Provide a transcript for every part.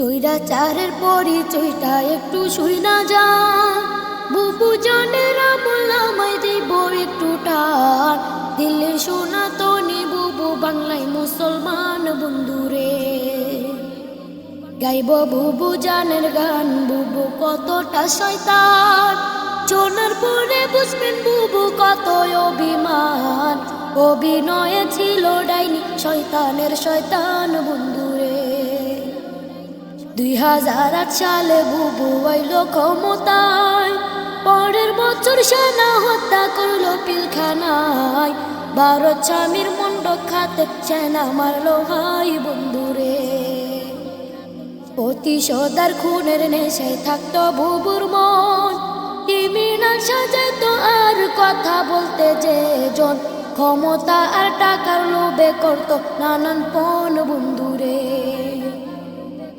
স্বৈরাচারের পরিচয়টা একটু শুই না যা। বুবু জনের আমলামায় দিব একটু টান। দিল্লি সোনা তো বুবু বাংলায় মুসলমান বন্ধুরে। গাইব বুবু জানের গান, বুবু কতটা শয়তান। শোনার পরে বুঝবেন বুবু কত অভিমান। অভিনয়ে ছিল ডাইনি শয়তানের শয়তান বন্ধুরে। দুই হাজার আট সালে বুবু আইল ক্ষমতায়। পরের বছর সেনা হত্যা করল পিলখানায়। ভারত স্বামীর মন্ডক খাতে সেনা মারলো ভাই বন্ধুরে। প্রতিশোধার খুনের নেশায় থাকতো বুবুর মন। ক্রিমিনাল সাজাইতো আর কথা বলতে যে জন। ক্ষমতা আর টাকার লোভে করতো নানান পণ বন্ধুরে।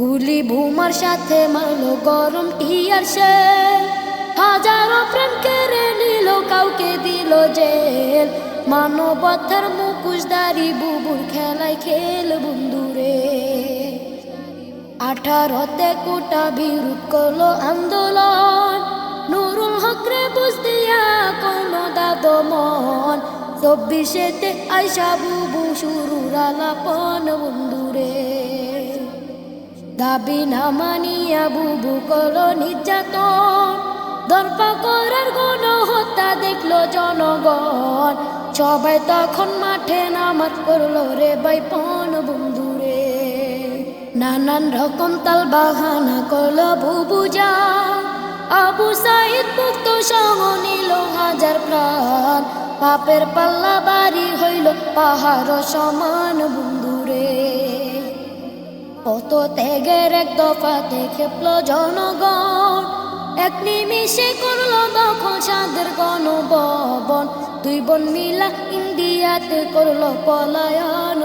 গুলি বোমার সাথে মারলো গরম টিয়ার সে। হাজারো প্রেম কেড়ে নিল, কাউকে দিল জেল। মানবতার মুখোশধারী বুবুর খেলায় খেল বন্ধুরে। আঠারোতে কোটা বিরোধ করল আন্দোলন। নুরুল হকরে বুঝ দিয়া করল দাদো মন চব্বিশেতে আইসা বুবু শুরুর আলাপন বন্ধুরে। দাবি না মানিয়া বুবু করল নির্যাতন। দর্পা করার গণ হত্যা দেখল জনগণ। সবাই তখন মাঠে নামাজ করল রে বাইপন বন্ধুরে। নানান রকম তাল বাহানা করল বুবু যা। আবু সাইদ মুক্ত সহ নিল হাজার প্রাণ। পাপের পাল্লা বাড়ি হইল পাহাড় সমান বন্ধুরে। কত ত্যাগের এক দফা দেখেপ্ল জনগণ। এক নিমিষে করল দখল সাদের গণভবন। দুই বোন মিলা ইন্ডিয়াতে করল পলায়ন